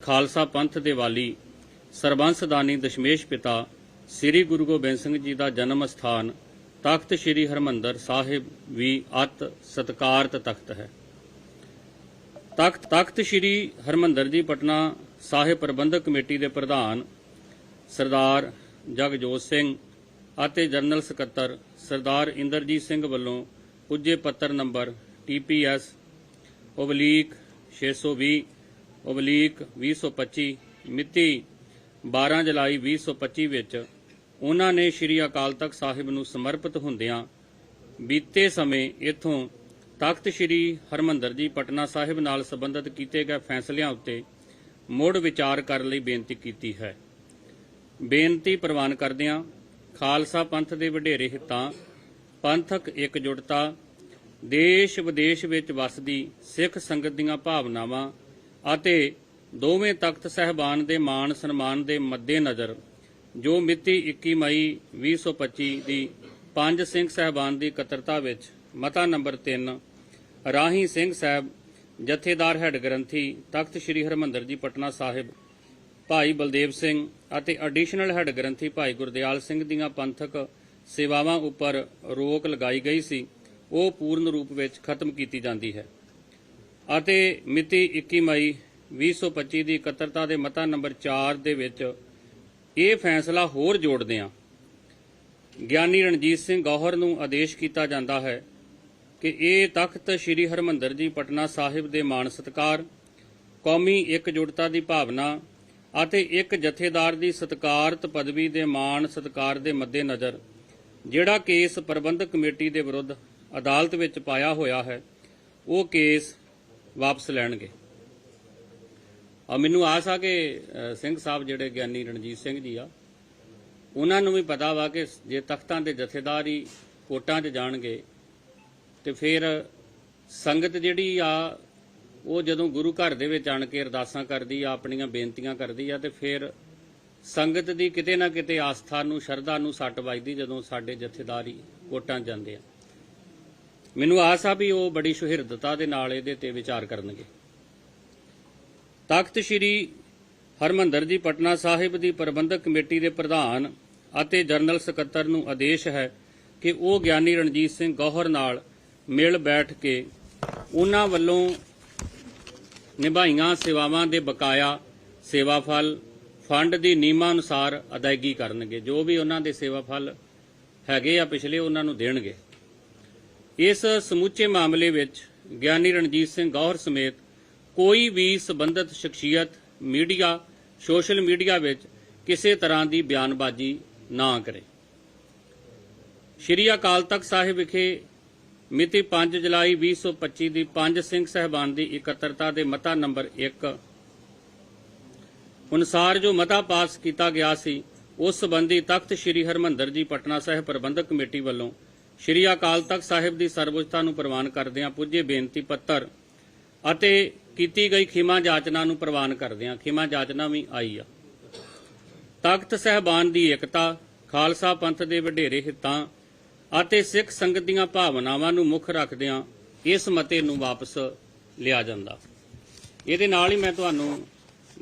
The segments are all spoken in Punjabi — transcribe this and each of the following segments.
ਖਾਲਸਾ ਪੰਥ ਦੇ ਵਾਲੀ ਸਰਬੰਸ ਦਾਨੀ ਦਸ਼ਮੇਸ਼ ਪਿਤਾ ਸ੍ਰੀ ਗੁਰੂ ਗੋਬਿੰਦ ਸਿੰਘ ਜੀ ਦਾ ਜਨਮ ਸਥਾਨ ਤਖਤ ਸ੍ਰੀ ਹਰਮੰਦਰ ਸਾਹਿਬ ਵੀ ਅਤ ਸਤਕਾਰਤ ਤਖਤ ਹੈ। ਤਖਤ ਤਖਤ ਸ੍ਰੀ ਹਰਮੰਦਰ ਜੀ ਪਟਨਾ ਸਾਹਿਬ ਪ੍ਰਬੰਧਕ ਕਮੇਟੀ ਦੇ ਪ੍ਰਧਾਨ ਸਰਦਾਰ ਜਗਜੋਤ ਸਿੰਘ ਅਤੇ ਜਨਰਲ ਸਕੱਤਰ ਸਰਦਾਰ ਇੰਦਰਜੀਤ ਸਿੰਘ ਵੱਲੋਂ ਪੁੱਜੇ ਪੱਤਰ ਨੰਬਰ ਟੀਪੀਐਸ ਓਬਲੀਕ 620 ਓਬਲੀਕ 2025 ਮਿਤੀ 12 ਜੁਲਾਈ 2025 ਵਿੱਚ ਉਹਨਾਂ ਨੇ ਸ੍ਰੀ ਅਕਾਲ ਤਖਤ ਸਾਹਿਬ ਨੂੰ ਸਮਰਪਿਤ ਹੁੰਦਿਆਂ ਬੀਤੇ ਸਮੇਂ ਇਥੋਂ ਤਖਤ ਸ੍ਰੀ ਹਰਮੰਦਰ ਜੀ ਪਟਨਾ ਸਾਹਿਬ ਨਾਲ ਸੰਬੰਧਿਤ ਕੀਤੇ ਗਏ ਫੈਸਲਿਆਂ ਉੱਤੇ ਮੁੜ ਵਿਚਾਰ ਕਰਨ ਲਈ ਬੇਨਤੀ ਕੀਤੀ ਹੈ। ਬੇਨਤੀ ਪ੍ਰਵਾਨ ਕਰਦਿਆਂ ਖਾਲਸਾ ਪੰਥ ਦੇ ਵਡੇਰੇ ਹਿੱਤਾਂ, ਪੰਥਕ ਇਕਜੁੱਟਤਾ ਦੇਸ਼ ਵਿਦੇਸ਼ ਵਿੱਚ ਵਸਦੀ ਸਿੱਖ ਸੰਗਤ ਦੀਆਂ ਭਾਵਨਾਵਾਂ ਅਤੇ ਦੋਵੇਂ ਤਖਤ ਸਹਿਬਾਨ ਦੇ ਮਾਣ ਸਨਮਾਨ ਦੇ ਮੱਦੇਨਜ਼ਰ, ਜੋ ਮਿਤੀ 21 ਮਈ 2025 ਦੀ ਪੰਜ ਸਿੰਘ ਸਹਿਬਾਨ ਦੀ ਇਕੱਤਰਤਾ ਵਿੱਚ ਮਤਾ ਨੰਬਰ 3 ਰਾਹੀ ਸਿੰਘ ਸਾਹਿਬ ਜਥੇਦਾਰ ਹੈੱਡ ਗ੍ਰੰਥੀ ਤਖਤ ਸ੍ਰੀ ਹਰਮੰਦਰ ਜੀ ਪਟਨਾ ਸਾਹਿਬ, ਭਾਈ ਬਲਦੇਵ ਸਿੰਘ ਅਤੇ ਐਡੀਸ਼ਨਲ ਹੈੱਡ ਗ੍ਰੰਥੀ ਭਾਈ ਗੁਰਦਿਆਲ ਸਿੰਘ ਦੀਆਂ ਪੰਥਕ ਸੇਵਾਵਾਂ ਉੱਪਰ ਰੋਕ ਲਗਾਈ ਗਈ ਸੀ, ਉਹ ਪੂਰਨ ਰੂਪ ਵਿੱਚ ਖਤਮ ਕੀਤੀ ਜਾਂਦੀ ਹੈ। ਅਤੇ ਮਿਤੀ 21 ਮਈ 2025 ਦੀ ਇਕੱਤਰਤਾ ਦੇ ਮਤਾ ਨੰਬਰ 4 ਦੇ ਵਿੱਚ ਇਹ ਫੈਸਲਾ ਹੋਰ ਜੋੜਦੇ ਹਾਂ। ਗਿਆਨੀ ਰਣਜੀਤ ਸਿੰਘ ਗੌਹਰ ਨੂੰ ਆਦੇਸ਼ ਕੀਤਾ ਜਾਂਦਾ ਹੈ ਕਿ ਇਹ ਤਖਤ ਸ੍ਰੀ ਹਰਮੰਦਰ ਜੀ ਪਟਨਾ ਸਾਹਿਬ ਦੇ ਮਾਣ ਸਤਕਾਰ, ਕੌਮੀ ਇਕਜੁੱਟਤਾ ਦੀ ਭਾਵਨਾ ਅਤੇ ਇੱਕ ਜਥੇਦਾਰ ਦੀ ਸਤਕਾਰਤ ਪਦਵੀ ਦੇ ਮਾਣ ਸਤਕਾਰ ਦੇ ਮੱਦੇਨਜ਼ਰ ਜਿਹੜਾ ਕੇਸ ਪ੍ਰਬੰਧਕ ਕਮੇਟੀ ਦੇ ਵਿਰੁੱਧ ਅਦਾਲਤ ਵਿੱਚ ਪਾਇਆ ਹੋਇਆ ਹੈ, ਉਹ ਕੇਸ ਵਾਪਸ ਲੈਣਗੇ। ਆ ਮੈਨੂੰ ਆਸ ਆ ਕਿ ਸਿੰਘ ਸਾਹਿਬ ਜਿਹੜੇ ਗਿਆਨੀ ਰਣਜੀਤ ਸਿੰਘ ਜੀ ਆ, ਉਹਨਾਂ ਨੂੰ ਵੀ ਪਤਾ ਵਾ ਕਿ ਜੇ ਤਖਤਾਂ ਦੇ ਜਥੇਦਾਰ ਹੀ ਕੋਟਾਂ 'ਚ ਜਾਣਗੇ, ਤੇ ਫਿਰ ਸੰਗਤ ਜਿਹੜੀ ਆ, ਉਹ ਜਦੋਂ ਗੁਰੂ ਘਰ ਦੇ ਵਿੱਚ ਆਣ ਕੇ ਅਰਦਾਸਾਂ ਕਰਦੀ ਆ, ਆਪਣੀਆਂ ਬੇਨਤੀਆਂ ਕਰਦੀ ਆ, ਤੇ ਫਿਰ ਸੰਗਤ ਦੀ ਕਿਤੇ ਨਾ ਕਿਤੇ ਆਸਥਾ ਨੂੰ, ਸ਼ਰਧਾ ਨੂੰ ਸੱਟ ਵੱਜਦੀ ਜਦੋਂ ਸਾਡੇ ਜਥੇਦਾਰੀ ਕੋਟਾਂ 'ਚ ਜਾਂਦੇ ਆ। ਮੈਨੂੰ ਆਸ ਆ ਵੀ ਉਹ ਬੜੀ ਸੁਹਿਰਦਤਾ ਦੇ ਨਾਲ ਇਹਦੇ ਤੇ ਵਿਚਾਰ ਕਰਨਗੇ। ਤਖਤ ਸ੍ਰੀ ਹਰਮੰਦਰ ਜੀ ਪਟਨਾ ਸਾਹਿਬ ਦੀ ਪ੍ਰਬੰਧਕ ਕਮੇਟੀ ਦੇ ਪ੍ਰਧਾਨ ਅਤੇ ਜਨਰਲ ਸਕੱਤਰ ਨੂੰ ਆਦੇਸ਼ ਹੈ ਕਿ ਉਹ ਗਿਆਨੀ ਰਣਜੀਤ ਸਿੰਘ ਗੌਹਰ ਨਾਲ ਮਿਲ ਬੈਠ ਕੇ ਉਹਨਾਂ ਵੱਲੋਂ ਨਿਭਾਈਆਂ ਸੇਵਾਵਾਂ ਦੇ ਬਕਾਇਆ ਸੇਵਾ ਫਲ ਫੰਡ ਦੀ ਨਿਯਮਾਂ ਅਨੁਸਾਰ ਅਦਾਇਗੀ ਕਰਨਗੇ। ਜੋ ਵੀ ਉਹਨਾਂ ਦੇ ਸੇਵਾ ਫਲ ਹੈਗੇ ਆ, ਪਿਛਲੇ ਉਹਨਾਂ ਨੂੰ ਦੇਣਗੇ। ਇਸ ਸਮੁੱਚੇ ਮਾਮਲੇ ਵਿੱਚ ਗਿਆਨੀ ਰਣਜੀਤ ਸਿੰਘ ਗੌਹਰ ਸਮੇਤ ਕੋਈ ਵੀ ਸਬੰਧਤ ਸ਼ਖਸੀਅਤ ਮੀਡੀਆ, ਸੋਸ਼ਲ ਮੀਡੀਆ ਵਿੱਚ ਕਿਸੇ ਤਰ੍ਹਾਂ ਦੀ ਬਿਆਨਬਾਜ਼ੀ ਨਾ ਕਰੇ। ਸ਼੍ਰੀ ਅਕਾਲ ਤਖਤ ਸਾਹਿਬ ਵਿਖੇ ਮਿਤੀ 5 ਜੁਲਾਈ 2025 ਦੀ ਪੰਜ ਸਿੰਘ ਸਹਿਬਾਨ ਦੀ ਇਕੱਤਰਤਾ ਦੇ ਮਤਾ ਨੰਬਰ 1 ਅਨੁਸਾਰ ਜੋ ਮਤਾ ਪਾਸ ਕੀਤਾ ਗਿਆ ਸੀ, ਉਸ ਸੰਬੰਧੀ ਤਖਤ ਸ੍ਰੀ ਹਰਮੰਦਰ ਜੀ ਪਟਨਾ ਸਾਹਿਬ ਪ੍ਰਬੰਧਕ ਕਮੇਟੀ ਵੱਲੋਂ ਸ਼੍ਰੀ ਅਕਾਲ ਤਖਤ ਸਾਹਿਬ ਦੀ ਸਰਵਉੱਚਤਾ ਨੂੰ ਪ੍ਰਵਾਨ ਕਰਦਿਆਂ ਪੁੱਜੇ ਬੇਨਤੀ ਪੱਤਰ ਅਤੇ ਕੀਤੀ ਗਈ ਖਿਮਾ ਜਾਚਨਾ ਨੂੰ ਪ੍ਰਵਾਨ ਕਰਦਿਆਂ ਖਿਮਾ ਜਾਚਨਾ ਵੀ ਆਈ ਆ। ਤਖਤ ਸਹਿਬਾਨ ਦੀ ਏਕਤਾ, ਖਾਲਸਾ ਪੰਥ ਦੇ ਵਡੇਰੇ ਹਿੱਤਾਂ ਅਤੇ ਸਿੱਖ ਸੰਗਤ ਦੀਆਂ ਭਾਵਨਾਵਾਂ ਨੂੰ ਮੁੱਖ ਰੱਖਦਿਆਂ ਇਸ ਮਤੇ ਨੂੰ ਵਾਪਸ ਲਿਆ ਜਾਂਦਾ। ਇਹਦੇ ਨਾਲ ਹੀ ਮੈਂ ਤੁਹਾਨੂੰ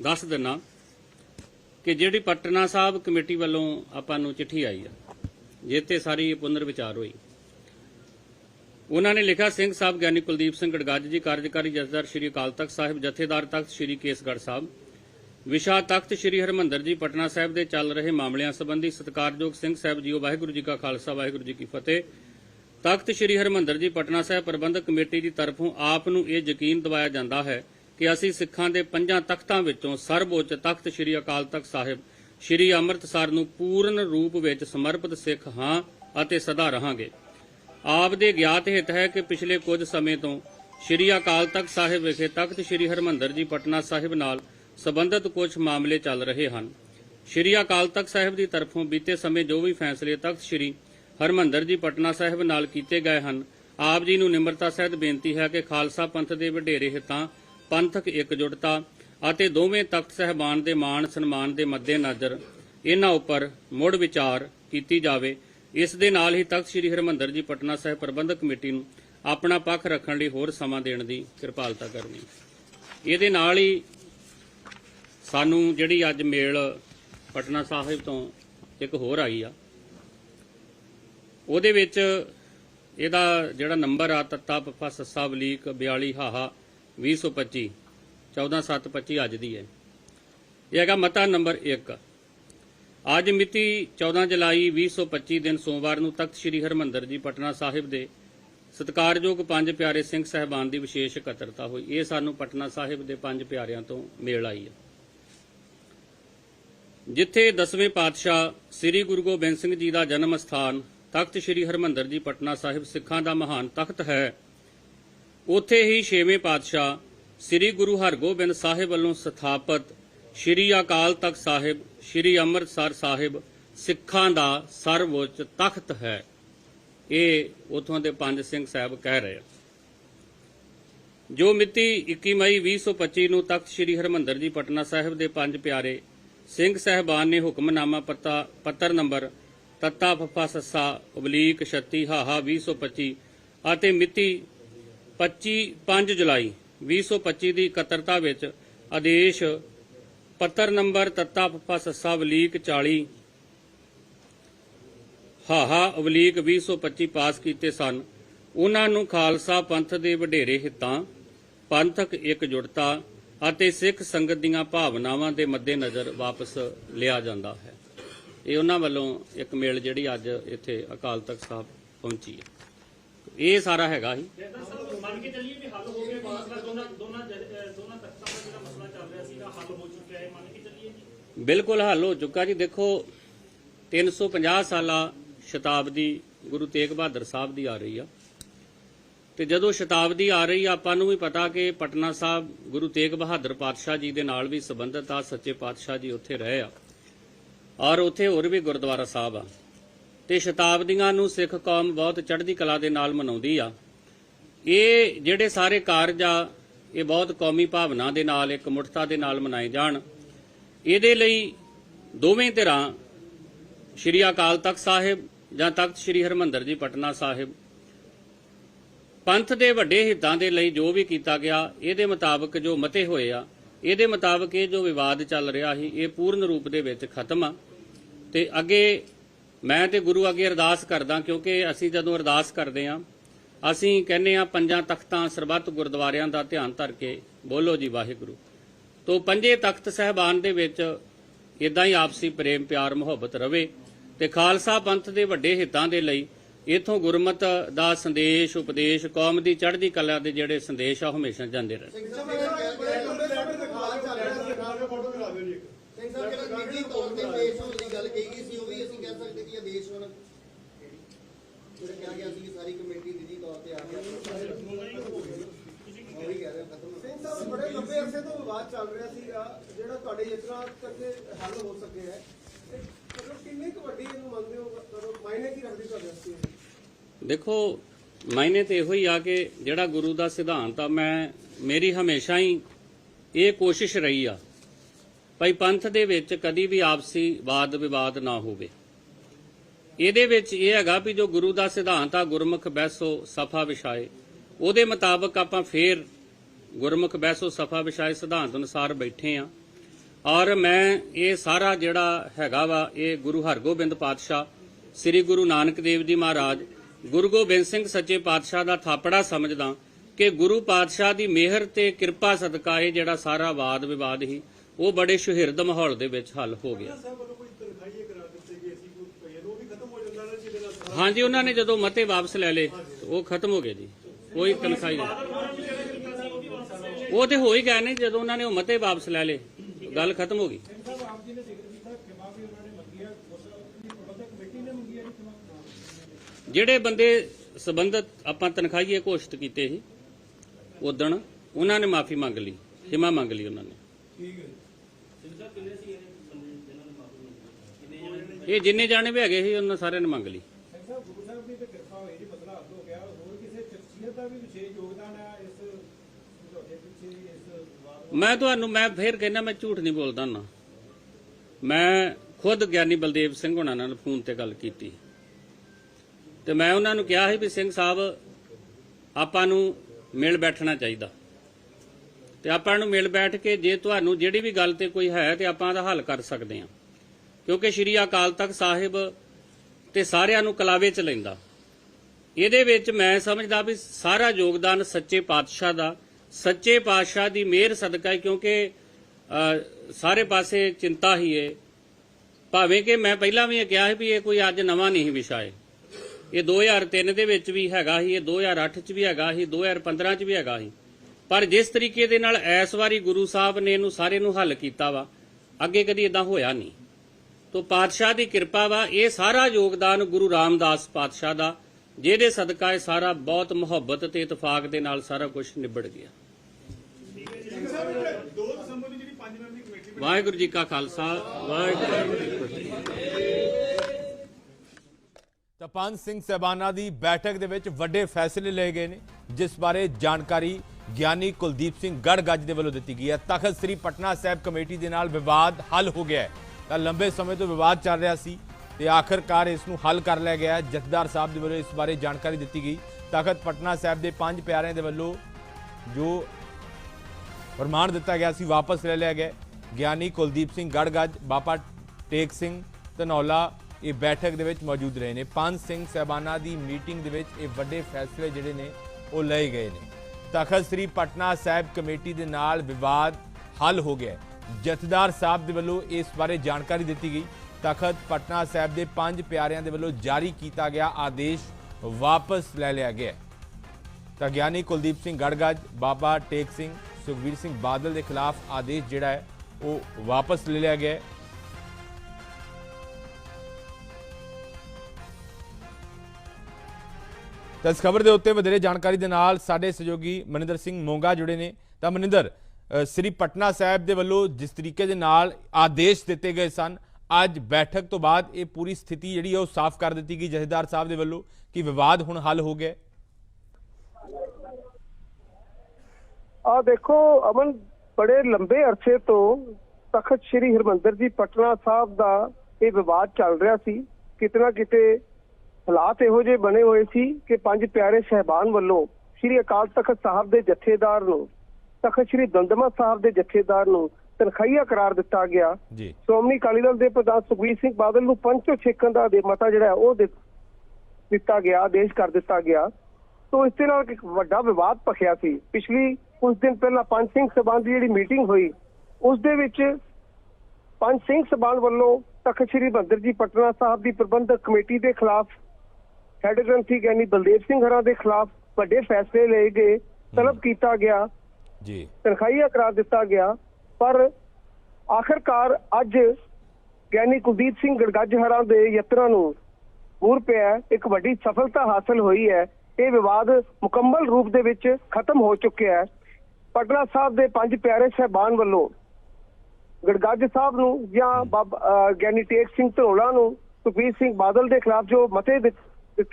ਦੱਸ ਦਿੰਨਾ ਕਿ ਜਿਹੜੀ ਪਟਨਾ ਸਾਹਿਬ ਕਮੇਟੀ ਵੱਲੋਂ ਆਪਾਂ ਨੂੰ ਚਿੱਠੀ ਆਈ ਆ ਜਿੱਤੇ ਸਾਰੀ ਪੁਨਰ ਵਿਚਾਰ ਹੋਈ। ਉਹਨਾਂ ਨੇ ਲਿਖਿਆ, ਸਿੰਘ ਸਾਹਿਬ ਗਿਆਨੀ ਕੁਲਦੀਪ ਸਿੰਘ ਗੜਗੱਜ ਜੀ, ਕਾਰਜਕਾਰੀ ਜਥੇਦਾਰ ਸ਼੍ਰੀ ਅਕਾਲ ਤਖਤ ਸਾਹਿਬ, ਜਥੇਦਾਰ ਤਖਤ ਸ਼੍ਰੀ ਕੇਸਗੜ੍ਹ ਸਾਹਿਬ, ਵਿਸ਼ਾ ਤਖਤ ਸ਼੍ਰੀ ਹਰਮੰਦਰ ਜੀ, ਪਟਨਾ ਸਾਹਿਬ ਦੇ ਚੱਲ ਰਹੇ ਮਾਮਲਿਆਂ ਸੰਬੰਧੀ ਸਤਿਕਾਰਯੋਗ ਸਿੰਘ ਸਾਹਿਬ ਜੀਓ, ਵਾਹਿਗੁਰੂ ਜੀ ਕਾ ਖਾਲਸਾ, ਵਾਹਿਗੁਰੂ ਜੀ ਕੀ ਫਤਿਹ। ਤਖਤ ਸ਼੍ਰੀ ਹਰਮੰਦਰ ਜੀ, ਪਟਨਾ ਸਾਹਿਬ ਪ੍ਰਬੰਧਕ ਕਮੇਟੀ ਦੀ ਤਰਫੋਂ ਆਪ ਨੂੰ ਇਹ ਯਕੀਨ ਦਿਵਾਇਆ ਜਾਂਦਾ ਹੈ ਕਿ ਅਸੀਂ ਸਿੱਖਾਂ ਦੇ ਪੰਜਾਂ ਤਖਤਾਂ ਵਿੱਚੋਂ ਸਰਬਉੱਚ ਤਖਤ ਸ਼੍ਰੀ ਅਕਾਲ ਤਖਤ ਸਾਹਿਬ, ਸ਼੍ਰੀ ਅੰਮ੍ਰਿਤਸਰ ਨੂੰ ਪੂਰਨ ਰੂਪ ਵਿੱਚ ਸਮਰਪਿਤ ਸਿੱਖ ਹਾਂ ਅਤੇ ਸਦਾ ਰਹਾਂਗੇ। ਆਪ ਦੇ ਗਿਆਤ ਹਿੱਤ ਹੈ ਕਿ ਪਿਛਲੇ ਕੁਝ ਸਮੇਂ ਤੋਂ ਸ਼੍ਰੀ ਅਕਾਲ ਤਖਤ ਸਾਹਿਬ ਵਿਖੇ ਤਖਤ ਸ਼੍ਰੀ ਹਰਮੰਦਰ ਜੀ ਪਟਨਾ ਸਾਹਿਬ ਨਾਲ ਸਬੰਧਤ ਕੁਝ ਮਾਮਲੇ ਚੱਲ ਰਹੇ ਹਨ। ਸ਼੍ਰੀ ਅਕਾਲ ਤਖਤ ਸਾਹਿਬ ਦੀ ਤਰਫੋਂ ਬੀਤੇ ਸਮੇਂ ਜੋ ਵੀ ਫੈਸਲੇ ਤਖਤ ਸ਼੍ਰੀ ਹਰਮੰਦਰ ਜੀ ਪਟਨਾ ਸਾਹਿਬ ਨਾਲ ਕੀਤੇ ਗਏ ਹਨ, ਆਪ ਜੀ ਨੂੰ ਨਿਮਰਤਾ ਸਹਿਤ ਬੇਨਤੀ ਹੈ ਕਿ ਖਾਲਸਾ ਪੰਥ ਦੇ ਵਡੇਰੇ ਹਿੱਤਾਂ, ਪੰਥਕ ਇਕਜੁੱਟਤਾ ਅਤੇ ਦੋਵੇਂ ਤਖਤ ਸਹਿਬਾਨ ਦੇ ਮਾਣ ਸਨਮਾਨ ਦੇ ਮੱਦੇਨਜ਼ਰ ਇਹਨਾਂ ਉੱਪਰ ਮੁੜ ਵਿਚਾਰ ਕੀਤੀ ਜਾਵੇ। ਇਸ ਦੇ ਨਾਲ ਹੀ ਤਖਤ ਸ੍ਰੀ ਹਰਮੰਦਰ ਜੀ ਪਟਨਾ ਸਾਹਿਬ ਪ੍ਰਬੰਧਕ ਕਮੇਟੀ ਨੂੰ ਆਪਣਾ ਪੱਖ ਰੱਖਣ ਲਈ ਹੋਰ ਸਮਾਂ ਦੇਣ ਦੀ ਕਿਰਪਾਲਤਾ ਕਰਨੀ ਇਹਦੇ ਨਾਲ ਹੀ ਸਾਨੂੰ ਜਿਹੜੀ ਅੱਜ ਮੇਲ ਪਟਨਾ ਸਾਹਿਬ ਤੋਂ ਇੱਕ ਹੋਰ ਆਈ ਆ। ਉਹਦੇ ਵਿੱਚ ਇਹਦਾ ਜਿਹੜਾ ਨੰਬਰ ਆ ਤੱਤਾ ਪੱਪਾ ਸੱਸਾ ਬਲੀਕ 42 ਹਾਹਾ 2025 14725 ਅੱਜ ਦੀ ਹੈ। ਇਹ ਹੈਗਾ ਮਤਾ ਨੰਬਰ 1 ਅੱਜ ਮਿਤੀ 14 ਜੁਲਾਈ 2025 ਦਿਨ ਸੋਮਵਾਰ ਨੂੰ ਤਖਤ ਸ੍ਰੀ ਹਰਮੰਦਰ ਜੀ ਪਟਨਾ ਸਾਹਿਬ ਦੇ ਸਤਿਕਾਰਯੋਗ ਪੰਜ ਪਿਆਰੇ ਸਿੰਘ ਸਹਿਬਾਨ ਦੀ ਵਿਸ਼ੇਸ਼ ਇਕੱਤਰਤਾ ਹੋਈ। ਇਹ ਸਾਨੂੰ ਪਟਨਾ ਸਾਹਿਬ ਦੇ ਪੰਜ ਪਿਆਰਿਆਂ ਤੋਂ ਮੇਲ ਆਈ ਹੈ। ਜਿੱਥੇ ਦਸਵੇਂ ਪਾਤਸ਼ਾਹ ਸ੍ਰੀ ਗੁਰੂ ਗੋਬਿੰਦ ਸਿੰਘ ਜੀ ਦਾ ਜਨਮ ਸਥਾਨ ਤਖਤ ਸ੍ਰੀ ਹਰਮੰਦਰ ਜੀ ਪਟਨਾ ਸਾਹਿਬ ਸਿੱਖਾਂ ਦਾ ਮਹਾਨ ਤਖਤ ਹੈ, ਉੱਥੇ ਹੀ ਛੇਵੇਂ ਪਾਤਸ਼ਾਹ ਸ੍ਰੀ ਗੁਰੂ ਹਰਗੋਬਿੰਦ ਸਾਹਿਬ ਵੱਲੋਂ ਸਥਾਪਿਤ ਸ੍ਰੀ ਅਕਾਲ ਤਖਤ ਸਾਹਿਬ ਸ੍ਰੀ ਅੰਮ੍ਰਿਤਸਰ ਸਾਹਿਬ ਸਿੱਖਾਂ ਦਾ ਸਰਵਉੱਚ ਤਖਤ ਹੈ। ਇਹ ਉਥੋਂ ਦੇ ਪੰਜ ਸਿੰਘ ਸਾਹਿਬ ਕਹਿ ਰਹੇ ਜੋ ਮਿਤੀ 21 ਮਈ 2025 ਨੂੰ ਤਖਤ ਸ੍ਰੀ ਹਰਮੰਦਰ ਜੀ ਪਟਨਾ ਸਾਹਿਬ ਦੇ ਪੰਜ ਪਿਆਰੇ ਸਿੰਘ ਸਹਿਬਾਨ ਨੇ ਹੁਕਮਨਾਮਾ ਪੱਤਰ ਨੰਬਰ ਤੱਤਾ ਫੱਫਾ ਸੱਸਾ ਉਬਲੀਕ 36 ਹਾਹਾ 2025 ਅਤੇ ਮਿਤੀ 25 5 ਜੁਲਾਈ 2025 ਦੀ ਇਕੱਤਰਤਾ ਵਿੱਚ ਆਦੇਸ਼ ਪੱਤਰ ਨੰਬਰ ਤੱਤਾ ਫੱਫਾ ਸੱਸਾ ਵਲੀਕ 40 ਹਾਹਾ ਉਬਲੀਕ 2025 ਪਾਸ ਕੀਤੇ ਸਨ। ਉਹਨਾਂ ਨੂੰ ਖਾਲਸਾ ਪੰਥ ਦੇ ਵਡੇਰੇ ਹਿੱਤਾਂ, ਪੰਥਕ ਇਕਜੁੱਟਤਾ ਅਤੇ ਸਿੱਖ ਸੰਗਤ ਦੀਆਂ ਭਾਵਨਾਵਾਂ ਦੇ ਮੱਦੇਨਜ਼ਰ ਵਾਪਸ ਲਿਆ ਜਾਂਦਾ ਹੈ। ਇਹ ਉਹਨਾਂ ਵੱਲੋਂ ਇੱਕ ਮੇਲ ਜਿਹੜੀ ਅੱਜ ਇੱਥੇ ਅਕਾਲ ਤਖਤ ਸਾਹਿਬ ਪਹੁੰਚੀ ਹੈ। ਇਹ ਸਾਰਾ ਹੈਗਾ ਹੀ ਮੰਨ ਕੇ ਚੱਲੀਏ ਵੀ ਹੱਲ ਹੋ ਗਿਆ ਵੀ ਦੋਨਾਂ ਦੋਨਾਂ ਜਜ- ਅਹ ਦੋਨਾਂ ਤਖਤਾਂ ਦਾ ਜਿਹੜਾ ਮਸਲਾ ਚੱਲ ਰਿਹਾ ਸੀਗਾ ਹੱਲ ਹੋ ਚੁੱਕਿਆ ਹੈ ਮੰਨ ਕੇ ਚੱਲੀਏ ਜੀ ਬਿਲਕੁਲ ਹੱਲ ਹੋ ਚੁੱਕਾ ਜੀ। ਦੇਖੋ 350 ਸਾਲਾ ਸ਼ਤਾਬਦੀ ਗੁਰੂ ਤੇਗ ਬਹਾਦਰ ਸਾਹਿਬ ਦੀ ਆ ਰਹੀ ਆ। ਤੇ ਜਦੋਂ ਸ਼ਤਾਬਦੀ ਆ ਰਹੀ ਆ, ਆਪਾਂ ਨੂੰ ਵੀ ਪਤਾ ਕਿ ਪਟਨਾ ਸਾਹਿਬ ਗੁਰੂ ਤੇਗ ਬਹਾਦਰ ਪਾਤਸ਼ਾਹ ਜੀ ਦੇ ਨਾਲ ਵੀ ਸੰਬੰਧਿਤ ਆ, ਸੱਚੇ ਪਾਤਸ਼ਾਹ ਜੀ ਉੱਥੇ ਰਹੇ ਆ। ਔਰ ਉੱਥੇ ਹੋਰ ਵੀ ਗੁਰਦੁਆਰਾ ਸਾਹਿਬ ਆ। ਤੇ ਸ਼ਤਾਬਦੀਆਂ ਨੂੰ ਸਿੱਖ ਕੌਮ ਬਹੁਤ ਚੜ੍ਹਦੀ ਕਲਾ ਦੇ ਨਾਲ ਮਨਾਉਂਦੀ ਆ। ਇਹ ਜਿਹੜੇ ਸਾਰੇ ਕਾਰਜ ਆ, ਇਹ ਬਹੁਤ ਕੌਮੀ ਭਾਵਨਾ ਦੇ ਨਾਲ, ਇੱਕ ਮੁਠਤਾ ਦੇ ਨਾਲ ਮਨਾਏ ਜਾਣ। ਇਹਦੇ ਲਈ ਦੋਵੇਂ ਧਿਰਾਂ ਸ਼੍ਰੀ ਅਕਾਲ ਤਖਤ ਸਾਹਿਬ ਜਾਂ ਤਖਤ ਸ਼੍ਰੀ ਹਰਮੰਦਰ ਜੀ, ਪਟਨਾ ਸਾਹਿਬ, ਪੰਥ ਦੇ ਵੱਡੇ ਹਿੱਤਾਂ ਦੇ ਲਈ ਜੋ ਵੀ ਕੀਤਾ ਗਿਆ, ਇਹਦੇ ਮੁਤਾਬਕ ਜੋ ਮਤੇ ਹੋਏ ਆ, ਇਹਦੇ ਮੁਤਾਬਕ ਇਹ ਜੋ ਵਿਵਾਦ ਚੱਲ ਰਿਹਾ ਸੀ, ਇਹ ਪੂਰਨ ਰੂਪ ਦੇ ਵਿੱਚ ਖਤਮ ਆ। ਤੇ ਅੱਗੇ ਮੈਂ ਤੇ ਗੁਰੂ ਅੱਗੇ ਅਰਦਾਸ ਕਰਦਾ, ਕਿਉਂਕਿ ਅਸੀਂ ਜਦੋਂ ਅਰਦਾਸ ਕਰਦੇ ਆ, ਅਸੀਂ ਕਹਿੰਨੇ ਆ, ਪੰਜਾਂ ਤਖਤਾਂ ਸਰਬੱਤ ਗੁਰਦੁਆਰਿਆਂ ਦਾ ਧਿਆਨ ਧਰ ਕੇ ਬੋਲੋ ਜੀ ਵਾਹਿਗੁਰੂ। ਤੋ ਪੰਜੇ ਤਖਤ ਸਹਿਬਾਨ ਦੇ ਵਿੱਚ ਇਦਾਂ ਹੀ ਆਪਸੀ ਪ੍ਰੇਮ ਪਿਆਰ ਮੁਹੱਬਤ ਰਵੇ ਤੇ ਖਾਲਸਾ ਪੰਥ ਦੇ ਵੱਡੇ ਹਿੱਤਾਂ ਦੇ ਲਈ ਇਥੋਂ ਗੁਰਮਤ ਦਾ ਸੰਦੇਸ਼ ਉਪਦੇਸ਼ ਕੌਮ ਦੀ ਚੜ੍ਹਦੀ ਕਲਾ ਦੇ ਜਿਹੜੇ ਸੰਦੇਸ਼ ਆ ਉਹ ਹਮੇਸ਼ਾ ਜਾਂਦੇ ਰਿਹਾ। ਸੀ ਖਾਲ ਦਾ ਫੋਟੋ ਦਿਖਾ ਦਿਓ ਜੀ ਸਿੰਘ ਸਾਹਿਬ ਜਿਹੜਾ ਨਿੱਜੀ ਤੌਰ ਤੇ ਪੇਸ਼ ਹੋਣ ਦੀ ਗੱਲ ਕਹੀ ਗਈ ਸੀ ਉਹ ਵੀ ਅਸੀਂ ਕਹਿ ਸਕਦੇ ਕਿ ਆਦੇਸ਼ ਹੁਣ ਜਿਹੜਾ ਕਿਹਾ ਗਿਆ ਸੀ ਕਿ ਸਾਰੀ ਕਮੇਟੀ ਨਿੱਜੀ ਤੌਰ ਤੇ ਆ ਗਿਆ ਉਹ ਵੀ ਕਹਿ ਰਹੇ ਖਤਮ ਸਿੰਘ ਸਾਹਿਬ ਬੜੇ ਤੋਂ ਵਿਵਾਦ ਚੱਲ ਰਿਹਾ ਸੀਗਾ, ਜਿਹੜਾ ਤੁਹਾਡੇ ਯਤਨਾਂ ਕਰਕੇ ਹੱਲ ਹੋ ਸਕਿਆ ਹੈ। ਮਤਲਬ ਕਿੰਨੀ ਕੁ ਵੱਡੀ ਇਹਨੂੰ ਮੰਨਦੇ ਹੋ? ਮਤਲਬ ਮਾਇਨੇ ਕੀ ਰੱਖਦੀ ਤੁਹਾਡੇ ਵਾਸਤੇ ਦੇਖੋ, ਮਾਇਨੇ ਤੇ ਇਹੋ ਹੀ ਆ ਕਿ ਜਿਹੜਾ ਗੁਰੂ ਦਾ ਸਿਧਾਂਤ ਆ, ਮੈਂ, ਮੇਰੀ ਹਮੇਸ਼ਾ ਹੀ ਇਹ ਕੋਸ਼ਿਸ਼ ਰਹੀ ਆ, ਭਾਈ ਪੰਥ ਦੇ ਵਿੱਚ ਕਦੀ ਵੀ ਆਪਸੀ ਵਾਦ ਵਿਵਾਦ ਨਾ ਹੋਵੇ। ਇਹਦੇ ਵਿੱਚ ਇਹ ਹੈਗਾ ਵੀ ਜੋ ਗੁਰੂ ਦਾ ਸਿਧਾਂਤ ਆ, ਗੁਰਮੁਖ ਬੈਸੋ ਸਫਾ ਵਿਛਾਏ, ਉਹਦੇ ਮੁਤਾਬਕ ਆਪਾਂ ਫੇਰ ਗੁਰਮੁਖ ਬੈਸੋ ਸਫਾ ਵਿਛਾਏ ਸਿਧਾਂਤ ਅਨੁਸਾਰ ਬੈਠੇ ਆ। ਔਰ ਮੈਂ ਇਹ ਸਾਰਾ ਜਿਹੜਾ ਹੈਗਾ ਵਾ ਇਹ ਗੁਰੂ ਹਰਗੋਬਿੰਦ ਪਾਤਸ਼ਾਹ ਸ੍ਰੀ ਗੁਰੂ ਨਾਨਕ ਦੇਵ ਜੀ ਮਹਾਰਾਜ ਗੁਰੂ ਗੋਬਿੰਦ ਸਿੰਘ ਸੱਚੇ ਪਾਤਸ਼ਾਹ ਦਾ ਥਾਪੜਾ ਸਮਝਦਾ ਕਿ ਗੁਰੂ ਪਾਤਸ਼ਾਹ ਦੀ ਮਿਹਰ ਤੇ ਕਿਰਪਾ ਸਦਕਾ ਇਹ ਜਿਹੜਾ ਸਾਰਾ ਵਾਦ ਵਿਵਾਦ ਹੀ ਉਹ ਬੜੇ ਸੁਹਿਰਦ ਮਾਹੌਲ ਦੇ ਵਿੱਚ ਹੱਲ ਹੋ ਗਿਆ। ਹਾਂਜੀ ਉਹਨਾਂ ਨੇ ਜਦੋਂ ਮਤੇ ਵਾਪਸ ਲੈ ਲਏ ਉਹ ਖਤਮ ਹੋ ਗਏ ਜੀ। ਕੋਈ ਤਨਖਾਹੀ ਨਹੀਂ। ਉਹ ਤੇ ਹੋ ਹੀ ਗਏ ਨੇ, ਜਦੋਂ ਉਹਨਾਂ ਨੇ ਉਹ ਮਤੇ ਵਾਪਸ ਲੈ ਲਏ। ਗੱਲ ਖਤਮ ਹੋ ਗਈ। ਜਿਹੜੇ ਬੰਦੇ ਸਬੰਧਤ ਆਪਾਂ ਤਨਖਾਹੀਏ ਘੋਸ਼ਿਤ ਕੀਤੇ ਸੀ ਉਦਣ ਉਹਨਾਂ ਨੇ ਮਾਫੀ ਮੰਗ ਲਈ ਖਿਮਾ ਮੰਗ ਲਈ ਉਹਨਾਂ ਨੇ। ਇਹ ਜਿੰਨੇ ਜਾਣੇ ਵੀ ਹੈਗੇ ਸੀ, ਉਹਨਾਂ ਸਾਰਿਆਂ ਨੇ ਮੰਗ ਲਈ। ਸਾਹਿਬ, ਗੁਰੂ ਸਾਹਿਬ ਦੀ ਤੇ ਕਿਰਪਾ ਹੋਈ ਜੀ ਮਸਲਾ ਹੋ ਗਿਆ, ਹੋਰ ਕਿਸੇ ਸ਼ਖਸੀਅਤ ਦਾ ਵੀ ਵਿਸ਼ੇਸ਼ ਯੋਗਦਾਨ ਹੈ ਇਸ ਸਮਝੌਤੇ ਪਿੱਛੇ ਇਸ ਵਿਵਾਦ ਮੈਂ ਤੁਹਾਨੂੰ, ਮੈਂ ਫੇਰ ਕਹਿੰਦਾ ਮੈਂ ਝੂਠ ਨਹੀਂ ਬੋਲਦਾ ਨਾ। ਮੈਂ ਖੁਦ ਗਿਆਨੀ ਬਲਦੇਵ ਸਿੰਘ ਹੁਣਾਂ ਨਾਲ ਫੋਨ ਤੇ ਗੱਲ ਕੀਤੀ। ਤੇ ਮੈਂ ਉਹਨਾਂ ਨੂੰ ਕਿਹਾ ਸੀ ਵੀ ਸਿੰਘ ਸਾਹਿਬ, ਆਪਾਂ ਨੂੰ ਮਿਲ ਬੈਠਣਾ ਚਾਹੀਦਾ। ਤੇ ਆਪਾਂ ਨੂੰ ਮਿਲ ਬੈਠ ਕੇ ਜੇ ਤੁਹਾਨੂੰ ਜਿਹੜੀ ਵੀ ਗੱਲ ਤੇ ਕੋਈ ਹੈ ਤੇ ਆਪਾਂ ਦਾ ਹੱਲ ਕਰ ਸਕਦੇ ਹਾਂ। ਕਿਉਂਕਿ ਸ਼੍ਰੀ ਅਕਾਲ ਤਖਤ ਸਾਹਿਬ ਤੇ ਸਾਰਿਆਂ ਨੂੰ ਕਲਾਵੇ ਚ ਲੈਂਦਾ। ਇਹਦੇ ਵਿੱਚ ਮੈਂ ਸਮਝਦਾ ਵੀ ਸਾਰਾ ਯੋਗਦਾਨ ਸੱਚੇ ਪਾਤਸ਼ਾਹ ਦਾ ਸੱਚੇ ਪਾਤਸ਼ਾਹ ਦੀ ਮਿਹਰ ਸਦਕਾ ਕਿਉਂਕਿ ਸਾਰੇ ਪਾਸੇ ਚਿੰਤਾ ਹੀ ਹੈ ਭਾਵੇਂ ਕਿ ਮੈਂ ਪਹਿਲਾਂ ਵੀ ਇਹ ਕਿਹਾ ਸੀ ਵੀ ਇਹ ਕੋਈ ਅੱਜ ਨਵਾਂ ਨਹੀਂ ਵਿਸ਼ਾ ਹੈ ਇਹ 2003 ਦੇ ਵਿੱਚ ਵੀ ਹੈਗਾ ਸੀ, ਇਹ 2008 ਚ ਵੀ ਹੈਗਾ ਸੀ 2015 ਚ ਵੀ ਹੈਗਾ ਸੀ। ਪਰ ਜਿਸ ਤਰੀਕੇ ਦੇ ਨਾਲ ਇਸ ਵਾਰੀ ਗੁਰੂ ਸਾਹਿਬ ਨੇ ਇਹਨੂੰ ਸਾਰੇ ਨੂੰ ਹੱਲ ਕੀਤਾ ਵਾ, ਅੱਗੇ ਕਦੀ ਇਦਾਂ ਹੋਇਆ ਨਹੀਂ। ਤੋ ਪਾਤਸ਼ਾਹ ਦੀ ਕਿਰਪਾ ਵਾ, ਇਹ ਸਾਰਾ ਯੋਗਦਾਨ ਗੁਰੂ ਰਾਮਦਾਸ ਪਾਤਸ਼ਾਹ ਦਾ ਜਿਹਦੇ ਸਦਕਾ ਇਹ ਸਾਰਾ ਬਹੁਤ ਮੁਹੱਬਤ ਤੇ ਇਤਫਾਕ ਦੇ ਨਾਲ ਸਾਰਾ ਕੁਝ ਨਿਬੜ ਗਿਆ। ਵਾਹਿਗੁਰੂ ਜੀ ਕਾ ਖਾਲਸਾ, ਵਾਹਿਗੁਰੂ ਜੀ ਕੀ ਫਤਿਹ। ਤਪਨ ਸਿੰਘ ਸਹਿਬਾਨਾ ਦੀ ਬੈਠਕ ਦੇ ਵਿੱਚ ਵੱਡੇ ਫੈਸਲੇ ਲਏ ਗਏ ਨੇ, ਜਿਸ ਬਾਰੇ ਜਾਣਕਾਰੀ ਗਿਆਨੀ ਕੁਲਦੀਪ ਸਿੰਘ ਗੜਗੱਜ ਦੇ ਵੱਲੋਂ ਦਿੱਤੀ ਗਈ ਹੈ। ਤਖਤ ਸ੍ਰੀ ਪਟਨਾ ਸਾਹਿਬ ਕਮੇਟੀ ਦੇ ਨਾਲ ਵਿਵਾਦ ਹੱਲ ਹੋ ਗਿਆ ਹੈ। ਤਾਂ ਲੰਬੇ ਸਮੇਂ ਤੋਂ ਵਿਵਾਦ ਚੱਲ ਰਿਹਾ ਸੀ। ਤੇ ਆਖਰਕਾਰ ਇਸ ਨੂੰ ਹੱਲ ਕਰ ਲਿਆ ਗਿਆ ਜਥੇਦਾਰ ਸਾਹਿਬ ਦੇ ਵੱਲੋਂ ਇਸ ਬਾਰੇ ਜਾਣਕਾਰੀ ਦਿੱਤੀ ਗਈ। ਤਖਤ ਪਟਨਾ ਸਾਹਿਬ ਦੇ ਪੰਜ ਪਿਆਰਿਆਂ ਦੇ ਵੱਲੋਂ ਜੋ ਫਰਮਾਨ ਦਿੱਤਾ ਗਿਆ ਸੀ, ਵਾਪਸ ਲੈ ਲਿਆ ਗਿਆ ਗਿਆਨੀ ਕੁਲਦੀਪ ਸਿੰਘ ਗੜਗੱਜ ਬਾਪਾ ਟੇਕ ਸਿੰਘ ਧਨੌਲਾ ਇਹ ਬੈਠਕ ਦੇ ਵਿੱਚ ਮੌਜੂਦ ਰਹੇ ਨੇ। ਪੰਜ ਸਿੰਘ ਸਹਿਬਾਨਾ ਦੀ ਮੀਟਿੰਗ ਦੇ ਵਿੱਚ ਇਹ ਵੱਡੇ ਫੈਸਲੇ ਜਿਹੜੇ ਨੇ, ਉਹ ਲਏ ਗਏ ਨੇ। ਤਖਤ ਸ੍ਰੀ ਪਟਨਾ ਸਾਹਿਬ ਕਮੇਟੀ ਦੇ ਨਾਲ ਵਿਵਾਦ ਹੱਲ ਹੋ ਗਿਆ ਜਥੇਦਾਰ ਸਾਹਿਬ ਦੇ ਵੱਲੋਂ ਇਸ ਬਾਰੇ ਜਾਣਕਾਰੀ ਦਿੱਤੀ ਗਈ। ਤਖਤ ਪਟਨਾ ਸਾਹਿਬ ਦੇ ਪੰਜ ਪਿਆਰਿਆਂ ਦੇ ਵੱਲੋਂ ਜਾਰੀ ਕੀਤਾ ਗਿਆ ਆਦੇਸ਼ ਵਾਪਸ ਲੈ ਲਿਆ ਗਿਆ ਤਾਂ ਗਿਆਨੀ ਕੁਲਦੀਪ ਸਿੰਘ ਗੜਗੱਜ, ਬਾਬਾ ਟੇਕ ਸਿੰਘ ਸੁਖਵੀਰ ਸਿੰਘ ਬਾਦਲ ਦੇ ਖਿਲਾਫ ਆਦੇਸ਼ ਜਿਹੜਾ ਹੈ, ਉਹ ਵਾਪਸ ਲੈ ਲਿਆ ਗਿਆ ਤਾਂ ਇਸ ਖਬਰ ਦੇ ਉੱਤੇ ਵਧੇਰੇ ਜਾਣਕਾਰੀ ਦੇ ਨਾਲ ਸਾਡੇ ਸਹਿਯੋਗੀ ਮਨਿੰਦਰ ਸਿੰਘ ਮੋਂਗਾ ਜੁੜੇ ਨੇ। ਤਾਂ ਮਨਿੰਦਰ ਸ੍ਰੀ ਪਟਨਾ ਸਾਹਿਬ ਦੇ ਵੱਲੋਂ ਜਿਸ ਤਰੀਕੇ ਦੇ ਨਾਲ ਆਦੇਸ਼ ਦਿੱਤੇ ਗਏ ਸਨ ਅੱਜ ਬੈਠਕ ਤੋਂ ਬਾਅਦ ਇਹ ਪੂਰੀ ਸਥਿਤੀ ਜਿਹੜੀ ਹੈ ਉਹ ਸਾਫ਼ ਕਰ ਦਿੱਤੀ ਗਈ ਜਥੇਦਾਰ ਸਾਹਿਬ ਦੇ ਵੱਲੋਂ ਕਿ ਵਿਵਾਦ ਹੁਣ ਹੱਲ ਹੋ ਗਿਆ। ਆ ਦੇਖੋ, ਅਮਨ, ਬੜੇ ਲੰਬੇ ਅਰਸੇ ਤੋਂ ਤਖਤ ਸ੍ਰੀ ਹਰਮੰਦਰ ਜੀ ਪਟਨਾ ਸਾਹਿਬ ਦਾ ਇਹ ਵਿਵਾਦ ਚੱਲ ਰਿਹਾ ਸੀ। ਕਿਤਨਾ ਕਿਤੇ ਹਾਲਾਤ ਇਹੋ ਜਿਹੇ ਬਣੇ ਹੋਏ ਸੀ ਕਿ ਪੰਜ ਪਿਆਰੇ ਸਹਿਬਾਨ ਵੱਲੋਂ ਸ੍ਰੀ ਅਕਾਲ ਤਖਤ ਸਾਹਿਬ ਦੇ ਜਥੇਦਾਰ ਨੂੰ, ਤਖਤ ਸ੍ਰੀ ਦੰਦਮਾ ਸਾਹਿਬ ਦੇ ਜਥੇਦਾਰ ਨੂੰ ਤਨਖਾਹੀਆ ਕਰਾਰ ਦਿੱਤਾ ਗਿਆ। ਜੀ। ਸ਼੍ਰੋਮਣੀ ਅਕਾਲੀ ਦਲ ਦੇ ਪ੍ਰਧਾਨ ਸੁਖਬੀਰ ਸਿੰਘ ਬਾਦਲ ਨੂੰ ਪੰਚੋ ਛੇਕਣ ਦਾ ਦੇ ਮਤਾ ਜਿਹੜਾ ਉਹ ਦਿੱਤਾ ਗਿਆ ਆਦੇਸ਼ ਕਰ ਦਿੱਤਾ ਗਿਆ। ਤੋਂ ਇਸ ਦੇ ਨਾਲ ਇੱਕ ਵੱਡਾ ਵਿਵਾਦ ਭਖਿਆ ਸੀ। ਪਿਛਲੀ ਕੁਝ ਦਿਨ ਪਹਿਲਾਂ ਪੰਜ ਸਿੰਘ ਸਭਾ ਦੀ ਜਿਹੜੀ ਮੀਟਿੰਗ ਹੋਈ ਉਸ ਦੇ ਵਿੱਚ ਪੰਜ ਸਿੰਘ ਸਭਾ ਵੱਲੋਂ ਤਖਤ ਸ੍ਰੀ ਬੰਦਰ ਜੀ ਪਟਨਾ ਸਾਹਿਬ ਦੀ ਪ੍ਰਬੰਧਕ ਕਮੇਟੀ ਦੇ ਖਿਲਾਫ ਹੈਡ ਗ੍ਰੰਥੀ ਗਿਆਨੀ ਬਲਦੇਵ ਸਿੰਘ ਹਰਾਂ ਦੇ ਖਿਲਾਫ ਵੱਡੇ ਫੈਸਲੇ ਲਏ ਗਏ ਤਲਬ ਕੀਤਾ ਗਿਆ। ਜੀ। ਤਨਖਾਹੀਆ ਕਰਾਰ ਦਿੱਤਾ ਗਿਆ। ਪਰ ਆਖਰਕਾਰ ਅੱਜ ਗਿਆਨੀ ਕੁਲਦੀਪ ਸਿੰਘ ਗੜਗੱਜ ਹਰਾਂ ਦੇ ਯਤਨਾਂ ਨੂੰ ਪੂਰ ਪਿਆ। ਇੱਕ ਵੱਡੀ ਸਫਲਤਾ ਹਾਸਲ ਹੋਈ ਹੈ ਇਹ ਵਿਵਾਦ ਮੁਕੰਮਲ ਰੂਪ ਦੇ ਵਿੱਚ ਖਤਮ ਹੋ ਚੁੱਕਿਆ ਹੈ ਪਟਨਾ ਸਾਹਿਬ ਦੇ ਪੰਜ ਪਿਆਰੇ ਸਹਿਬਾਨ ਵੱਲੋਂ ਗੜਗੱਜ ਸਾਹਿਬ ਨੂੰ ਜਾਂ ਗਿਆਨੀ ਟੇਕ ਸਿੰਘ ਧਰੋਲਾ ਨੂੰ ਸੁਖਬੀਰ ਸਿੰਘ ਬਾਦਲ ਦੇ ਖਿਲਾਫ ਜੋ ਮਤੇ ਦਿੱਤ-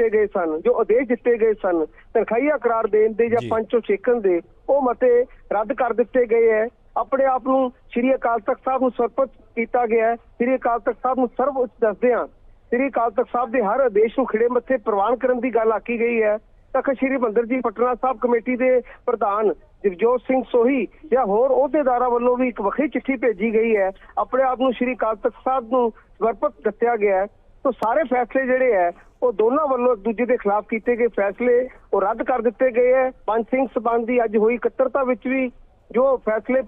ਗਏ ਸਨ ਜੋ ਆਦੇਸ਼ ਦਿੱਤੇ ਗਏ ਸਨ ਤਨਖਾਹੀਆ ਕਰਾਰ ਦੇਣ ਦੇ ਜਾਂ ਜੀ। ਪੰਚੋ ਛੇਕਣ ਦੇ ਉਹ ਮਤੇ ਰੱਦ ਕਰ ਦਿੱਤੇ ਗਏ ਹੈ ਆਪਣੇ ਆਪ ਨੂੰ ਸ੍ਰੀ ਅਕਾਲ ਤਖਤ ਸਾਹਿਬ ਨੂੰ ਸਰਪਤ ਕੀਤਾ ਗਿਆ ਹੈ। ਸ੍ਰੀ ਅਕਾਲ ਤਖਤ ਸਾਹਿਬ ਨੂੰ ਸਰਵਉੱਚ ਦੱਸਦੇ ਹਾਂ। ਸ੍ਰੀ ਅਕਾਲ ਤਖਤ ਸਾਹਿਬ ਦੇ ਹਰ ਆਦੇਸ਼ ਨੂੰ ਖਿੜੇ ਮੱਥੇ ਪ੍ਰਵਾਨ ਕਰਨ ਦੀ ਗੱਲ ਆਕੀ ਗਈ ਹੈ। ਤਖਤ ਸ੍ਰੀ ਮੰਦਰ ਜੀ ਪਟਨਾ ਸਾਹਿਬ ਕਮੇਟੀ ਦੇ ਪ੍ਰਧਾਨ ਜਗਜੋਤ ਸਿੰਘ ਸੋਹੀ ਜਾਂ ਹੋਰ ਅਹੁਦੇਦਾਰਾਂ ਵੱਲੋਂ ਵੀ ਇੱਕ ਵੱਖਰੀ ਚਿੱਠੀ ਭੇਜੀ ਗਈ ਹੈ। ਆਪਣੇ ਆਪ ਨੂੰ ਸ੍ਰੀ ਅਕਾਲ ਤਖਤ ਸਾਹਿਬ ਨੂੰ ਸਮਰਪਿਤ ਦੱਸਿਆ ਗਿਆ ਹੈ। ਤੋਂ ਸਾਰੇ ਫੈਸਲੇ ਜਿਹੜੇ ਹੈ, ਉਹ ਦੋਨਾਂ ਵੱਲੋਂ ਇੱਕ ਦੂਜੇ ਦੇ ਖਿਲਾਫ ਕੀਤੇ ਗਏ ਫੈਸਲੇ ਉਹ ਰੱਦ ਕਰ ਦਿੱਤੇ ਗਏ ਹੈ। ਪੰਜ ਸਿੰਘ ਸਬੰਧੀ ਅੱਜ ਹੋਈ ਇਕੱਤਰਤਾ ਵਿੱਚ ਵੀ ਜੋ ਫੈਸਲੇ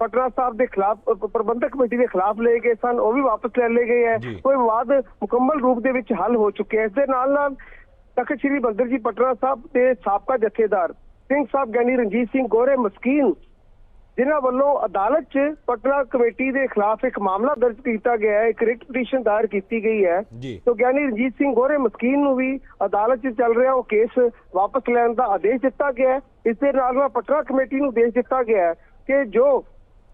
ਪਟਨਾ ਸਾਹਿਬ ਦੇ ਖਿਲਾਫ ਪ੍ਰਬੰਧਕ ਕਮੇਟੀ ਦੇ ਖਿਲਾਫ ਲਏ ਗਏ ਸਨ ਉਹ ਵੀ ਵਾਪਸ ਲੈ ਲਏ ਗਏ ਹੈ। ਕੋਈ ਵਿਵਾਦ ਮੁਕੰਮਲ ਰੂਪ ਦੇ ਵਿੱਚ ਹੱਲ ਹੋ ਚੁੱਕਿਆ ਇਸ ਦੇ ਨਾਲ ਨਾਲ ਤਖਤ ਸ੍ਰੀ ਬੰਦਰ ਜੀ ਪਟਨਾ ਸਾਹਿਬ ਦੇ ਸਾਬਕਾ ਜਥੇਦਾਰ ਸਿੰਘ ਸਾਹਿਬ ਗਿਆਨੀ ਰਣਜੀਤ ਸਿੰਘ ਗੋਰੇ ਮਸਕੀਨ ਜਿਨ੍ਹਾਂ ਵੱਲੋਂ ਅਦਾਲਤ 'ਚ ਪਟਨਾ ਕਮੇਟੀ ਦੇ ਖਿਲਾਫ ਇੱਕ ਮਾਮਲਾ ਦਰਜ ਕੀਤਾ ਗਿਆ ਹੈ ਇੱਕ ਰਿਟ ਪਟੀਸ਼ਨ ਦਾਇਰ ਕੀਤੀ ਗਈ ਹੈ। ਤੋ ਗਿਆਨੀ ਰਣਜੀਤ ਸਿੰਘ ਗੋਰੇ ਮਸਕੀਨ ਨੂੰ ਵੀ ਅਦਾਲਤ 'ਚ ਚੱਲ ਰਿਹਾ ਉਹ ਕੇਸ ਵਾਪਸ ਲੈਣ ਦਾ ਆਦੇਸ਼ ਦਿੱਤਾ ਗਿਆ ਹੈ। ਇਸ ਦੇ ਨਾਲ ਨਾਲ ਪਟਨਾ ਕਮੇਟੀ ਨੂੰ ਆਦੇਸ਼ ਦਿੱਤਾ ਗਿਆ ਹੈ ਕਿ ਜੋ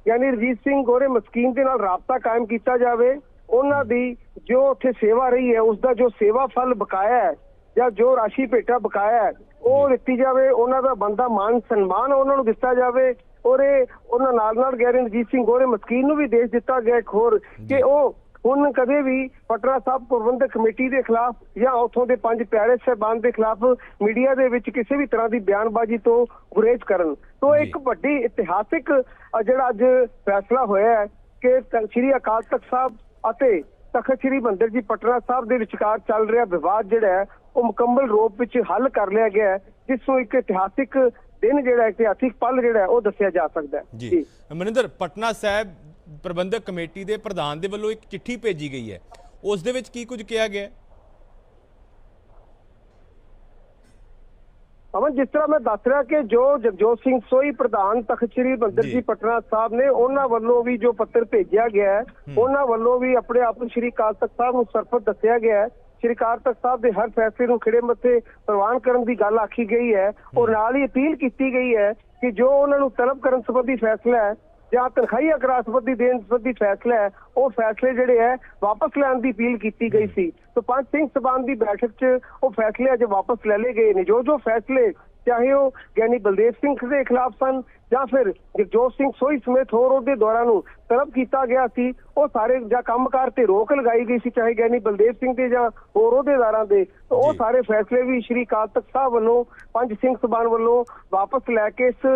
ਗਿਆਨੀ ਰਣਜੀਤ ਸਿੰਘ ਗੋਰੇ ਮਸਕੀਨ ਦੇ ਨਾਲ ਰਾਬਤਾ ਕਾਇਮ ਕੀਤਾ ਜਾਵੇ ਉਹਨਾਂ ਦੀ ਜੋ ਉੱਥੇ ਸੇਵਾ ਰਹੀ ਹੈ ਉਸ ਦਾ ਜੋ ਸੇਵਾ ਫਲ ਬਕਾਇਆ ਹੈ ਜਾਂ ਜੋ ਰਾਸ਼ੀ ਭੇਟਾ ਬਕਾਇਆ ਹੈ ਉਹ ਦਿੱਤੀ ਜਾਵੇ ਉਹਨਾਂ ਦਾ ਬੰਦਾ ਮਾਨ ਸਨਮਾਨ ਉਹਨਾਂ ਨੂੰ ਦਿੱਤਾ ਜਾਵੇ ਔਰ ਇਹ ਉਹਨਾਂ ਨਾਲ ਨਾਲ ਗਿਆਨੀ ਰਣਜੀਤ ਸਿੰਘ ਗੋਰੇ ਮਸਕੀਨ ਨੂੰ ਵੀ ਦੇਸ਼ ਦਿੱਤਾ ਗਿਆ ਇੱਕ ਹੋਰ ਕਿ ਉਹ ਹੁਣ ਕਦੇ ਵੀ ਪਟਨਾ ਸਾਹਿਬ ਪ੍ਰਬੰਧਕ ਕਮੇਟੀ ਦੇ ਖਿਲਾਫ ਜਾਂ ਉੱਥੋਂ ਦੇ ਪੰਜ ਪਿਆਰੇ ਸਹਿਬਾਨ ਦੇ ਖਿਲਾਫ ਮੀਡੀਆ ਦੇ ਵਿੱਚ ਕਿਸੇ ਵੀ ਤਰ੍ਹਾਂ ਦੀ ਬਿਆਨਬਾਜ਼ੀ ਤੋਂ ਗੁਰੇਜ਼ ਕਰਨ। ਤੋਂ। ਇੱਕ ਵੱਡੀ ਇਤਿਹਾਸਿਕ ਜਿਹੜਾ ਅੱਜ ਫੈਸਲਾ ਹੋਇਆ ਹੈ ਕਿ ਤ- ਸ੍ਰੀ ਅਕਾਲ ਤਖਤ ਸਾਹਿਬ ਅਤੇ ਤਖਤ ਸ੍ਰੀ ਮੰਦਰ ਜੀ ਪਟਨਾ ਸਾਹਿਬ ਦੇ ਵਿਚਕਾਰ ਚੱਲ ਰਿਹਾ ਵਿਵਾਦ ਜਿਹੜਾ ਹੈ ਉਹ ਮੁਕੰਮਲ ਰੂਪ ਵਿੱਚ ਹੱਲ ਕਰ ਲਿਆ ਗਿਆ ਹੈ ਜਿਸ ਨੂੰ ਇੱਕ ਇਤਿਹਾਸਿਕ ਦਿਨ ਜਿਹੜਾ ਇਤਿਹਾਸਿਕ ਪਲ ਜਿਹੜਾ ਉਹ ਦੱਸਿਆ ਜਾ ਸਕਦਾ ਹੈ। ਜੀ। ਮਨਿੰਦਰ ਪਟਨਾ ਸਾਹਿਬ ਪ੍ਰਬੰਧਕ ਕਮੇਟੀ ਦੇ ਪ੍ਰਧਾਨ ਦੇ ਵੱਲੋਂ ਇੱਕ ਚਿੱਠੀ ਭੇਜੀ ਗਈ ਹੈ। ਉਸ ਦੇ ਵਿੱਚ ਕੀ ਕੁਝ ਕਿਹਾ ਗਿਆ? ਅਮਨ ਜਿਸ ਤਰ੍ਹਾਂ ਮੈਂ ਦੱਸ ਰਿਹਾ ਕਿ ਜੋ ਜਗਜੋਤ ਸਿੰਘ ਸੋਈ ਪ੍ਰਧਾਨ ਤਖਤ ਸ੍ਰੀ ਮੰਦਰ ਜੀ। ਪਟਨਾ ਸਾਹਿਬ ਨੇ ਉਹਨਾਂ ਵੱਲੋਂ ਵੀ ਜੋ ਪੱਤਰ ਭੇਜਿਆ ਗਿਆ ਹੈ ਉਹਨਾਂ ਵੱਲੋਂ ਵੀ ਆਪਣੇ ਆਪ ਨੂੰ ਸ੍ਰੀ ਅਕਾਲ ਤਖਤ ਸਾਹਿਬ ਨੂੰ ਸਰਪਤ ਦੱਸਿਆ ਗਿਆ ਹੈ। ਸ੍ਰੀ ਅਕਾਲ ਤਖਤ ਸਾਹਿਬ ਦੇ ਹਰ ਫੈਸਲੇ ਨੂੰ ਖਿੜੇ ਮੱਥੇ ਪ੍ਰਵਾਨ ਕਰਨ ਦੀ ਗੱਲ ਆਖੀ ਗਈ ਹੈ। ਔਰ ਨਾਲ ਹੀ ਅਪੀਲ ਕੀਤੀ ਗਈ ਹੈ ਕਿ ਜੋ ਉਹਨਾਂ ਨੂੰ ਤਲਬ ਕਰਨ ਸੰਬੰਧੀ ਫੈਸਲਾ ਹੈ ਜਾਂ ਤਨਖਾਹੀ ਅਕਰਾ ਸੰਬੰਧੀ ਦੇਣ ਸੰਬੰਧੀ ਫੈਸਲਾ ਹੈ ਉਹ ਫੈਸਲੇ ਜਿਹੜੇ ਹੈ ਵਾਪਸ ਲੈਣ ਦੀ ਅਪੀਲ ਕੀਤੀ ਗਈ ਸੀ। ਤਾਂ ਪੰਜ ਸਿੰਘ ਸਭਾਨ ਦੀ ਬੈਠਕ 'ਚ ਉਹ ਫੈਸਲੇ ਅੱਜ ਵਾਪਸ ਲੈ ਲਏ ਗਏ ਨੇ। ਜੋ ਜੋ ਫੈਸਲੇ ਚਾਹੇ ਉਹ ਗਿਆਨੀ ਬਲਦੇਵ ਸਿੰਘ ਦੇ ਖਿਲਾਫ ਸਨ ਜਾਂ ਫਿਰ ਜਗਜੋਤ ਸਿੰਘ ਸੋਈ ਸਮੇਤ ਹੋਰ ਉਹਦੇ ਦੌਰਾ ਨੂੰ ਤਲਬ ਕੀਤਾ ਗਿਆ ਸੀ ਉਹ ਸਾਰੇ ਜਾਂ ਕੰਮਕਾਰ ਤੇ ਰੋਕ ਲਗਾਈ ਗਈ ਸੀ ਚਾਹੇ ਗਿਆਨੀ ਬਲਦੇਵ ਸਿੰਘ ਦੇ ਜਾਂ ਹੋਰ ਉਹਦੇਦਾਰਾਂ ਦੇ ਉਹ। ਸਾਰੇ ਫੈਸਲੇ ਵੀ ਸ਼੍ਰੀ ਅਕਾਲ ਤਖਤ ਸਾਹਿਬ ਵੱਲੋਂ ਪੰਜ ਸਿੰਘ ਸਭਾਨ ਵੱਲੋਂ ਵਾਪਸ ਲੈ ਕੇ ਇਸ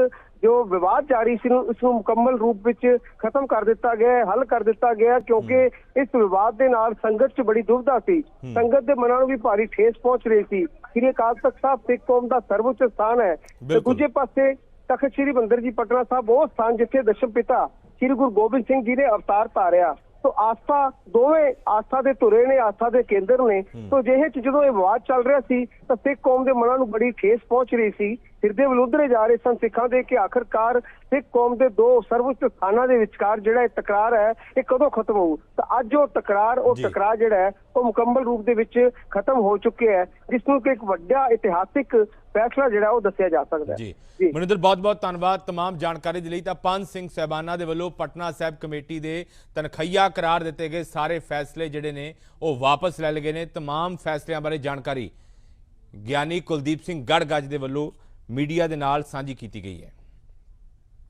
ਜੋ ਵਿਵਾਦ ਜਾਰੀ ਸੀ ਨੂੰ ਇਸ ਨੂੰ ਮੁਕੰਮਲ ਰੂਪ ਵਿੱਚ ਖਤਮ ਕਰ ਦਿੱਤਾ ਗਿਆ ਹੈ ਹੱਲ ਕਰ ਦਿੱਤਾ ਗਿਆ ਕਿਉਂਕਿ ਇਸ ਵਿਵਾਦ ਦੇ ਨਾਲ ਸੰਗਤ 'ਚ ਬੜੀ ਦੁਵਿਧਾ ਸੀ। ਸੰਗਤ ਦੇ ਮਨਾਂ ਨੂੰ ਵੀ ਭਾਰੀ ਠੇਸ ਪਹੁੰਚ ਰਹੀ ਸੀ। ਸ੍ਰੀ ਅਕਾਲ ਤਖਤ ਸਾਹਿਬ ਸਿੱਖ ਕੌਮ ਦਾ ਸਰਵਉੱਚ ਸਥਾਨ ਹੈ। ਤੇ। ਦੂਜੇ ਪਾਸੇ ਤਖਤ ਸ੍ਰੀ ਮੰਦਰ ਜੀ ਪਟਨਾ ਸਾਹਿਬ ਉਹ ਸਥਾਨ ਜਿੱਥੇ ਦਸ਼ਮ ਪਿਤਾ ਸ੍ਰੀ ਗੁਰੂ ਗੋਬਿੰਦ ਸਿੰਘ ਜੀ ਨੇ ਅਵਤਾਰ ਧਾਰਿਆ ਸੋ ਆਸਥਾ ਦੋਵੇਂ ਆਸਥਾ ਦੇ ਧੁਰੇ ਨੇ ਆਸਥਾ ਦੇ ਕੇਂਦਰ ਨੇ। ਸੋ ਜਿਹੇ ਚ ਜਦੋਂ ਇਹ ਵਿਵਾਦ ਚੱਲ ਰਿਹਾ ਸੀ ਤਾਂ ਸਿੱਖ ਕੌਮ ਦੇ ਮਨਾਂ ਨੂੰ ਬੜੀ ਠੇਸ ਪਹੁੰਚ ਰਹੀ ਸੀ। ਹਿਰਦੇ ਵਲੂਧਰੇ ਜਾ ਰਹੇ ਸਨ ਸਿੱਖਾਂ ਦੇ ਕਿ ਆਖਰਕਾਰ ਸਿੱਖ ਕੌਮ ਦੇ ਦੋ ਸਰਵਉੱਚ ਸਥਾਨਾਂ ਦੇ ਵਿਚਕਾਰ ਜਿਹੜਾ ਇਹ ਤਕਰਾਰ ਹੈ ਇਹ ਕਦੋਂ ਖਤਮ ਹੋਊ ਤਾਂ ਅੱਜ ਉਹ ਤਕਰਾਰ ਉਹ ਜੀ। ਤਕਰਾਰ ਜਿਹੜਾ ਹੈ ਉਹ ਮੁਕੰਮਲ ਰੂਪ ਦੇ ਵਿੱਚ ਖਤਮ ਹੋ ਚੁੱਕਿਆ ਹੈ ਜਿਸ ਨੂੰ ਕਿ ਇੱਕ ਵੱਡਾ ਇਤਿਹਾਸਿਕ ਫੈਸਲਾ ਜਿਹੜਾ ਉਹ ਦੱਸਿਆ ਜਾ ਸਕਦਾ ਹੈ ਜੀ ਜੀ ਮਨਿੰਦਰ ਬਹੁਤ ਬਹੁਤ ਧੰਨਵਾਦ तमाम ਜਾਣਕਾਰੀ ਦੇ ਲਈ ਤਾਂ ਪੰਜ ਸਿੰਘ ਸਹਿਬਾਨਾ ਦੇ ਵੱਲੋਂ ਪਟਨਾ ਸਾਹਿਬ ਕਮੇਟੀ ਦੇ ਤਨਖਈਆ ਕਰਾਰ ਦਿੱਤੇ ਗਏ ਸਾਰੇ ਫੈਸਲੇ ਜਿਹੜੇ ਨੇ ਉਹ ਵਾਪਸ ਲੈ ਲਏ ਗਏ ਨੇ तमाम ਫੈਸਲਿਆਂ ਬਾਰੇ ਜਾਣਕਾਰੀ ਗਿਆਨੀ ਕੁਲਦੀਪ ਸਿੰਘ ਗੜਗੱਜ ਦੇ ਵੱਲੋਂ ਮੀਡੀਆ ਦੇ ਨਾਲ ਸਾਂਝੀ ਕੀਤੀ ਗਈ ਹੈ।